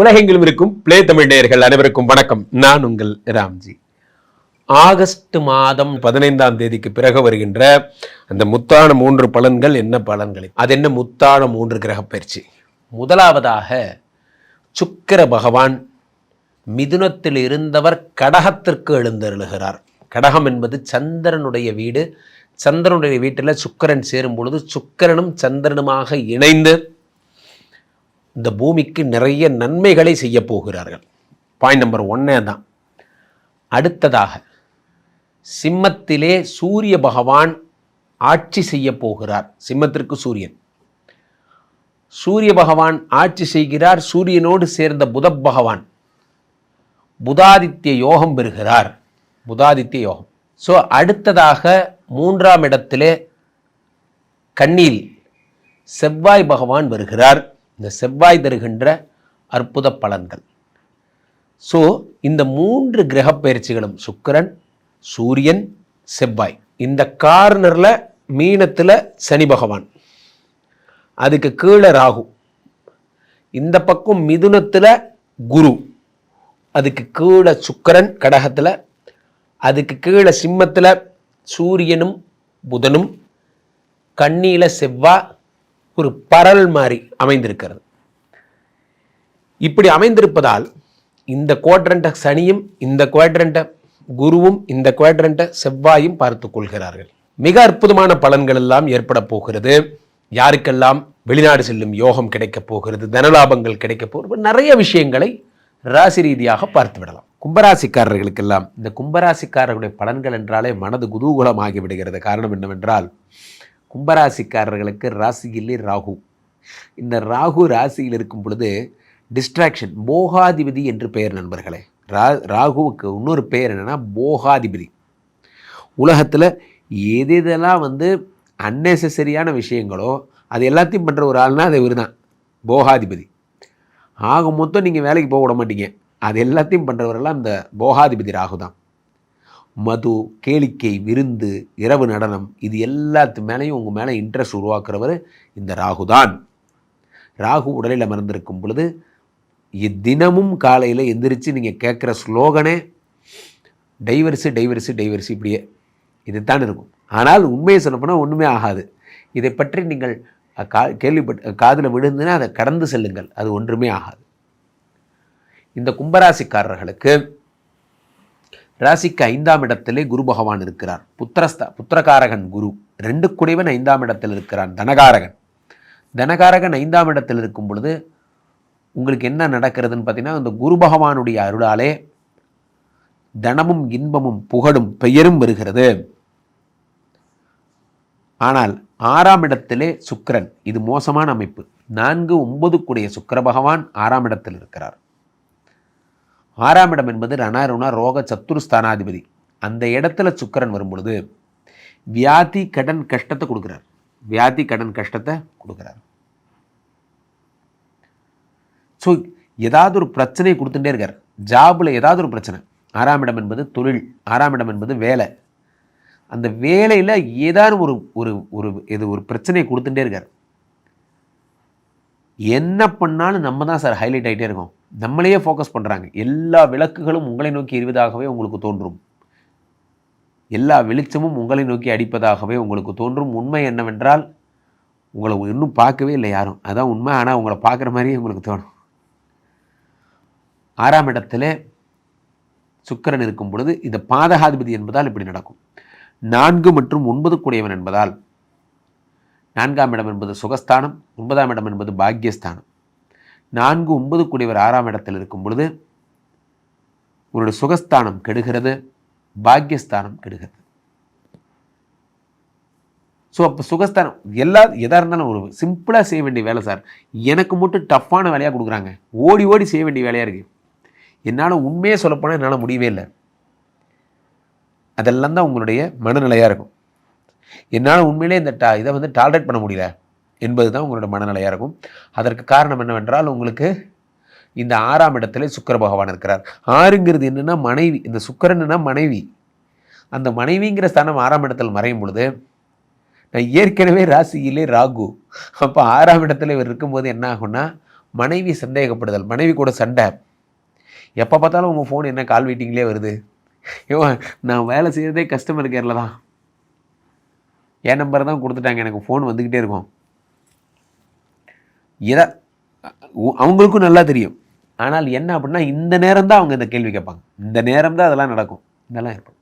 உலகெங்கிலும் இருக்கும் பிளே தமிழ் நேயர்கள் அனைவருக்கும் வணக்கம். நான் உங்கள் ராம்ஜி. ஆகஸ்ட் மாதம் பதினைந்தாம் தேதிக்கு பிறகு வருகின்ற அந்த முத்தான மூன்று பலன்கள் என்ன பலன்கள்? அது என்ன முத்தான மூன்று கிரக பயிற்சி? முதலாவதாக சுக்கிர பகவான் மிதுனத்தில் இருந்தவர் கடகத்திற்கு எழுந்தருளுகிறார். கடகம் என்பது சந்திரனுடைய வீடு. சந்திரனுடைய வீட்டில் சுக்கிரன் சேரும் பொழுது சுக்கரனும் சந்திரனுமாக இணைந்து இந்த பூமிக்கு நிறைய நன்மைகளை செய்ய போகிறார்கள். பாயிண்ட் நம்பர் ஒன்னே தான் அடுத்ததாக சிம்மத்திலே சூரிய பகவான் ஆட்சி செய்ய போகிறார். சிம்மத்திற்கு சூரியன். சூரிய பகவான் ஆட்சி செய்கிறார். சூரியனோடு சேர்ந்த புத பகவான் புதாதித்ய யோகம் பெறுகிறார். புதாதித்ய யோகம். ஸோ அடுத்ததாக மூன்றாம் இடத்திலே கண்ணில் செவ்வாய் பகவான் வருகிறார். இந்த செவ்வாய் தருகின்ற அற்புத பலன்கள். ஸோ இந்த மூன்று கிரக பயிற்சிகளும் சுக்கிரன் சூரியன் செவ்வாய். இந்த கார்னரில் மீனத்தில் சனி பகவான். அதுக்கு கீழே ராகு. இந்த பக்கம் மிதுனத்தில் குரு. அதுக்கு கீழே சுக்கிரன் கடகத்தில். அதுக்கு கீழே சிம்மத்தில் சூரியனும் புதனும். கண்ணியில் செவ்வாய் ஒரு பரல் மாதிரி அமைந்திருக்கிறது. இப்படி அமைந்திருப்பதால் இந்த குவாட்ரண்ட்டை சனியும் இந்த குவாட்ரண்ட்டை குருவும் இந்த குவாட்ரண்ட்டை செவ்வாயும் பார்த்து கொள்கிறார்கள். மிக அற்புதமான பலன்கள் எல்லாம் ஏற்பட போகிறது. யாருக்கெல்லாம் வெளிநாடு செல்லும் யோகம் கிடைக்கப் போகிறது தனலாபங்கள் கிடைக்கப் போகிறது நிறைய விஷயங்களை ராசி ரீதியாக பார்த்து விடலாம். கும்பராசிக்காரர்களுக்கெல்லாம் இந்த கும்பராசிக்காரர்களுடைய பலன்கள் என்றாலே மனது குதூகலமாகி விடுகிறது. காரணம் என்னவென்றால் கும்பராசிக்காரர்களுக்கு ராசியிலே ராகு. இந்த ராகு ராசியில் இருக்கும் பொழுது டிஸ்ட்ராக்ஷன் போகாதிபதி என்று பெயர் நண்பர்களே. ரா ராகுவுக்கு இன்னொரு பெயர் என்னென்னா போகாதிபதி உலகத்தில் எது எதெல்லாம் வந்து அன்னெசரியான விஷயங்களோ அது எல்லாத்தையும் பண்ணுற ஒரு ஆள்னா அது இவர் தான் போகாதிபதி ஆக மொத்தம் நீங்கள் வேலைக்கு போக விட மாட்டீங்க. அது எல்லாத்தையும் பண்ணுறவரெல்லாம் இந்த போகாதிபதி ராகு தான் மது கேளிக்கை விருந்து இரவு நடனம் இது எல்லாத்து மேலேயும் உங்கள் மேலே இன்ட்ரெஸ்ட் உருவாக்குறவர் இந்த ராகு தான். ராகு உடலில் அமர்ந்திருக்கும் பொழுது தினமும் காலையில் எந்திரிச்சு நீங்கள் கேட்குற ஸ்லோகனே டைவர்ஸு டைவர்ஸு டைவர்ஸு இப்படியே. இதுதான் இருக்கும். ஆனால் உண்மையை சொல்லப்போனால் ஒன்றுமே ஆகாது. இதை பற்றி நீங்கள் கா கேள்விப்பட்டு காதில் விழுந்துன்னா அதை கடந்து செல்லுங்கள். அது ஒன்றுமே ஆகாது. இந்த கும்பராசிக்காரர்களுக்கு ராசிக்கு ஐந்தாம் இடத்திலே குரு பகவான் இருக்கிறார். புத்திரஸ்த புத்திரகாரகன் குரு. ரெண்டு குடைவன் ஐந்தாம் இடத்தில் இருக்கிறான் தனகாரகன். தனகாரகன் ஐந்தாம் இடத்தில் இருக்கும் பொழுது உங்களுக்கு என்ன நடக்கிறதுன்னு பார்த்தீங்கன்னா அந்த குரு பகவானுடைய அருளாலே தனமும் இன்பமும் புகழும் பெயரும் வருகிறது. ஆனால் ஆறாம் இடத்திலே சுக்கரன். இது மோசமான அமைப்பு. நான்கு ஒன்பதுக்குடைய சுக்கர பகவான் ஆறாம் இடத்தில் இருக்கிறார். ஆறாம் இடம் என்பது ரணருண ரோக சத்துருஸ்தானாதிபதி. அந்த இடத்துல சுக்கிரன் வரும்பொழுது வியாதி கடன் கஷ்டத்தை கொடுக்குறார். வியாதி கடன் கஷ்டத்தை கொடுக்குறார். ஸோ ஏதாவது ஒரு பிரச்சனையை கொடுத்துட்டே இருக்கார். ஜாபில் ஏதாவது ஒரு பிரச்சனை. ஆறாம் இடம் என்பது தொழில் ஆறாம் இடம் என்பது வேலை. அந்த வேலையில் ஏதாவது ஒரு ஒரு ஒரு இது ஒரு பிரச்சனையை கொடுத்துட்டே இருக்கார். என்ன பண்ணாலும் நம்ம தான் சார் ஹைலைட் ஆகிட்டே இருக்கோம். நம்மளையே ஃபோக்கஸ் பண்ணுறாங்க எல்லா விளக்குகளும் உங்களை நோக்கி எரிவதாகவே உங்களுக்கு தோன்றும். எல்லா வெளிச்சமும் உங்களை நோக்கி அடிப்பதாகவே உங்களுக்கு தோன்றும். உண்மை என்னவென்றால் உங்களை இன்னும் பார்க்கவே இல்லை யாரும். அதான் உண்மை. ஆனால் உங்களை பார்க்குற மாதிரியே உங்களுக்கு தோணும். ஆறாம் இடத்துல சுக்கிரன் இருக்கும் பொழுது இந்த பாதகாதிபதி என்பதால் இப்படி நடக்கும். நான்கு மற்றும் ஒன்பது கூடியவன் என்பதால் நான்காம் இடம் என்பது சுகஸ்தானம் ஒன்பதாம் இடம் என்பது பாக்யஸ்தானம். நான்கு ஒன்பது கூடியவர் ஆறாம் இடத்தில் இருக்கும் பொழுது உங்களுடைய சுகஸ்தானம் கெடுகிறது பாக்கியஸ்தானம் கெடுகிறது. ஸோ அப்போ சுகஸ்தானம் எல்லா எதாக இருந்தாலும் ஒரு சிம்பிளாக செய்ய வேண்டிய வேலை சார். எனக்கு மட்டும் டஃப்பான வேலையாக கொடுக்குறாங்க. ஓடி ஓடி செய்ய வேண்டிய வேலையாக இருக்குது என்னால் உண்மையே சொல்லப்போனால் என்னால் முடியவே இல்லை. அதெல்லாம் தான் உங்களுடைய மனநிலையாக இருக்கும். என்னால் உண்மையிலே இந்த டா இதை வந்து டாலரேட் பண்ண முடியல. என்பது தான் உங்களோட மனநிலையாக இருக்கும். அதற்கு காரணம் என்னவென்றால் உங்களுக்கு இந்த ஆறாம் இடத்துல சுக்கிர பகவான் இருக்கிறார். ஆறுங்கிறது என்னென்னா மனைவி. இந்த சுக்கரன்னா மனைவி. அந்த மனைவிங்கிற ஸ்தானம் ஆறாம் இடத்தில் மறையும் பொழுது நான் ஏற்கனவே ராசியிலே ராகு. அப்போ ஆறாம் இடத்துல இவர் இருக்கும்போது என்ன ஆகும்னா மனைவி சந்தேகப்படுதல் மனைவி கூட சண்டை. எப்போ பார்த்தாலும் உங்கள் ஃபோன் என்ன கால் வெயிட்டிங்லேயே வருது. ஐயோ நான் வேலை செய்கிறதே கஸ்டமர் கேரில் தான். என் நம்பர் தான் கொடுத்துட்டாங்க. எனக்கு ஃபோன் வந்துக்கிட்டே இருக்கும். இதை அவங்களுக்கும் நல்லா தெரியும். ஆனால் என்ன அப்படின்னா இந்த நேரம் தான் அவங்க இந்த கேள்வி கேட்பாங்க. இந்த நேரம் தான் அதெல்லாம் நடக்கும். இதெல்லாம் ஏற்படும்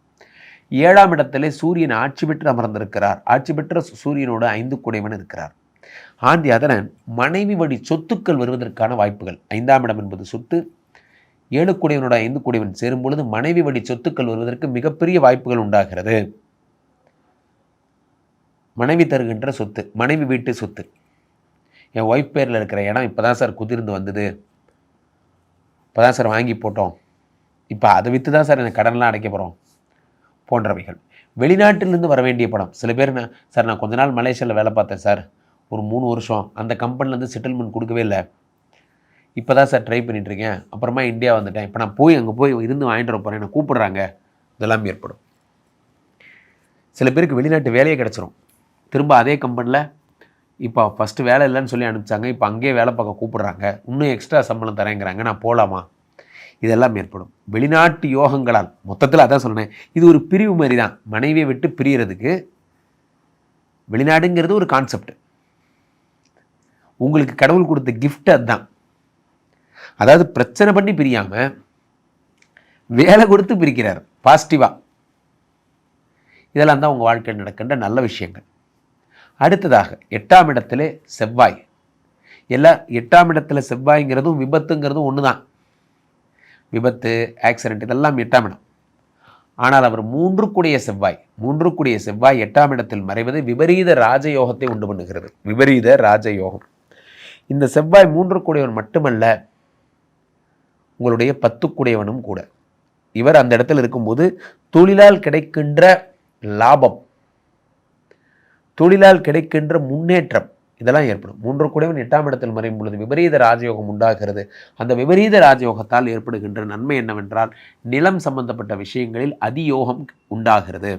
ஏழாம் இடத்திலே சூரியன் ஆட்சி பெற்று அமர்ந்திருக்கிறார். ஆட்சி பெற்ற சு- சூரியனோட ஐந்து குடைவன் இருக்கிறார். ஆண்டி அதனன் மனைவி வழி சொத்துக்கள் வருவதற்கான வாய்ப்புகள். ஐந்தாம் இடம் என்பது சொத்து. ஏழு குடைவனோட ஐந்து குடைவன் சேரும் பொழுது மனைவி வழி சொத்துக்கள் வருவதற்கு மிகப்பெரிய வாய்ப்புகள் உண்டாகிறது. மனைவி தருகின்ற சொத்து மனைவி வீட்டு சொத்து. என் ஒய்ஃப் பேரில் இருக்கிற இடம் இப்போ தான் சார் குதிர்ந்து வந்தது. இப்போ தான் சார் வாங்கி போட்டோம். இப்போ அதை விற்று தான் சார் எனக்கு கடன்லாம் அடைக்க போகிறோம் போன்றவைகள். வெளிநாட்டிலிருந்து வர வேண்டிய பணம். சில பேர் நான் சார் நான் கொஞ்ச நாள் மலேசியாவில் வேலை பார்த்தேன் சார் ஒரு மூணு வருஷம். அந்த கம்பெனிலேருந்து செட்டில்மெண்ட் கொடுக்கவே இல்லை. இப்போ தான் சார் ட்ரை பண்ணிகிட்ருக்கேன் அப்புறமா இந்தியா வந்துட்டேன். இப்போ நான் போய் அங்கே போய் இருந்து வாங்கிட்டு வர போகிறேன் என்னை கூப்பிடுறாங்க. இதெல்லாம் ஏற்படும். சில பேருக்கு வெளிநாட்டு வேலையே கிடச்சிரும். திரும்ப அதே கம்பெனியில் இப்போ ஃபஸ்ட்டு வேலை இல்லைன்னு சொல்லி அனுப்பிச்சாங்க. இப்போ அங்கேயே வேலை பார்க்க கூப்பிட்றாங்க. இன்னும் எக்ஸ்ட்ரா சம்பளம் தரேங்கிறாங்க. நான் போகலாமா இதெல்லாம் ஏற்படும். வெளிநாட்டு யோகங்களால் மொத்தத்தில் அதான் சொன்னேன் இது ஒரு பிரிவு மாதிரி தான் மனைவியை விட்டு பிரியறதுக்கு வெளிநாடுங்கிறது ஒரு கான்செப்ட் உங்களுக்கு கடவுள் கொடுத்த கிஃப்ட் அதுதான். அதாவது பிரச்சனை பண்ணி பிரியாமல் வேலை கொடுத்து பிரிக்கிறார். பாசிட்டிவாக இதெல்லாம் தான் உங்கள் வாழ்க்கையில் நடக்கின்ற நல்ல விஷயங்கள். அடுத்ததாக எட்டாம் இடத்திலே செவ்வாய். எல்லாம் எட்டாம் இடத்துல செவ்வாய்ங்கிறதும் விபத்துங்கிறதும் ஒன்று தான் விபத்து ஆக்சிடெண்ட் இதெல்லாம் எட்டாம் இடம். ஆனால் அவர் மூன்று கூடிய செவ்வாய் மூன்று கூடிய செவ்வாய் எட்டாம் இடத்தில் மறைவது விபரீத ராஜயோகத்தை உண்டு பண்ணுகிறது. விபரீத ராஜயோகம். இந்த செவ்வாய் மூன்று கூடியவன் மட்டுமல்ல உங்களுடைய பத்து கூடியவனும் கூட. இவர் அந்த இடத்தில் இருக்கும்போது தொழிலால் கிடைக்கின்ற லாபம். தொழிலால் கிடைக்கின்ற முன்னேற்றம் இதெல்லாம் ஏற்படும். மூன்று கூடவன் எட்டாம் இடத்தில் மறையும் பொழுது விபரீத ராஜயோகம் உண்டாகிறது. அந்த விபரீத ராஜயோகத்தால் ஏற்படுகின்ற நன்மை என்னவென்றால் நிலம் சம்பந்தப்பட்ட விஷயங்களில் அதியோகம் உண்டாகிறது.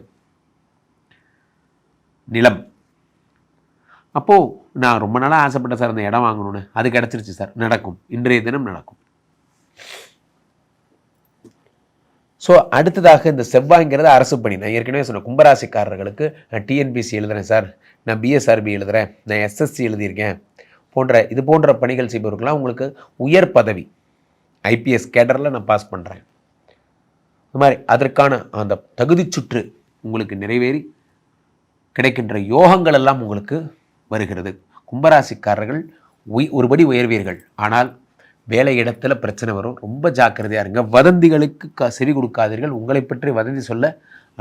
நிலம். அப்போது நான் ரொம்ப நாளாக ஆசைப்பட்டேன் சார் அந்த இடம் வாங்கணும்னு. அது கிடச்சிருச்சு சார் நடக்கும். இன்றைய தினம் நடக்கும். ஸோ அடுத்ததாக இந்த செவ்வாய்ங்கிறது அரசு பணி. நான் ஏற்கனவே சொன்னேன் கும்பராசிக்காரர்களுக்கு நான் டிஎன்பிசி எழுதுறேன் சார். நான் பிஎஸ்ஆர்பி எழுதுகிறேன் நான் எஸ்எஸ்சி எழுதியிருக்கேன். போன்ற இது போன்ற பணிகள் செய்பவர்கள்லாம் உங்களுக்கு உயர் பதவி ஐபிஎஸ் கேடரில் நான் பாஸ் பண்ணுறேன் இந்த மாதிரி அதற்கான அந்த தகுதி சுற்று உங்களுக்கு நிறைவேறி கிடைக்கின்ற யோகங்கள் எல்லாம் உங்களுக்கு வருகிறது. கும்பராசிக்காரர்கள் உய் ஒருபடி உயர்வீர்கள். ஆனால் வேலை இடத்துல பிரச்சனை வரும். ரொம்ப ஜாக்கிரதையாக இருங்க. வதந்திகளுக்கு க செவி கொடுக்காதீர்கள். உங்களை பற்றி வதந்தி சொல்ல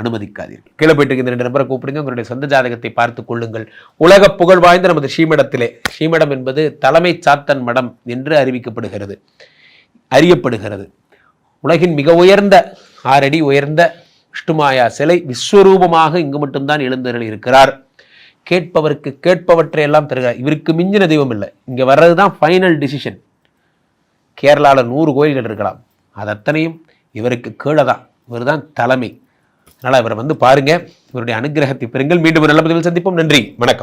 அனுமதிக்காதீர்கள். கீழே போயிட்டு இருக்க இந்த ரெண்டு நம்பரை கூப்பிடுங்க. உங்களுடைய சொந்த ஜாதகத்தை பார்த்து கொள்ளுங்கள். உலக புகழ் வாய்ந்த நமது ஸ்ரீமடத்திலே ஸ்ரீமடம் என்பது தலைமை சாத்தன் மடம் என்று அறிவிக்கப்படுகிறது. அறியப்படுகிறது. உலகின் மிக உயர்ந்த ஆறடி உயர்ந்த விஷ்ணுமாயா சிலை விஸ்வரூபமாக இங்கு மட்டும்தான் எழுந்தருள் இருக்கிறார். கேட்பவருக்கு கேட்பவற்றையெல்லாம் தருகிறார். இவருக்கு மிஞ்சின தெய்வம் இல்லை. இங்கே வர்றது தான் ஃபைனல் டிசிஷன் கேரளாவில் நூறு கோயில்கள் இருக்கலாம். அது அத்தனையும் இவருக்கு கீழே தான் இவர் தான் தலைமை. அதனால் இவரை வந்து பாருங்க. இவருடைய அனுகிரகத்தை பெறுங்கள். மீண்டும் ஒரு நல்ல பதிவில் சந்திப்போம். நன்றி. வணக்கம்.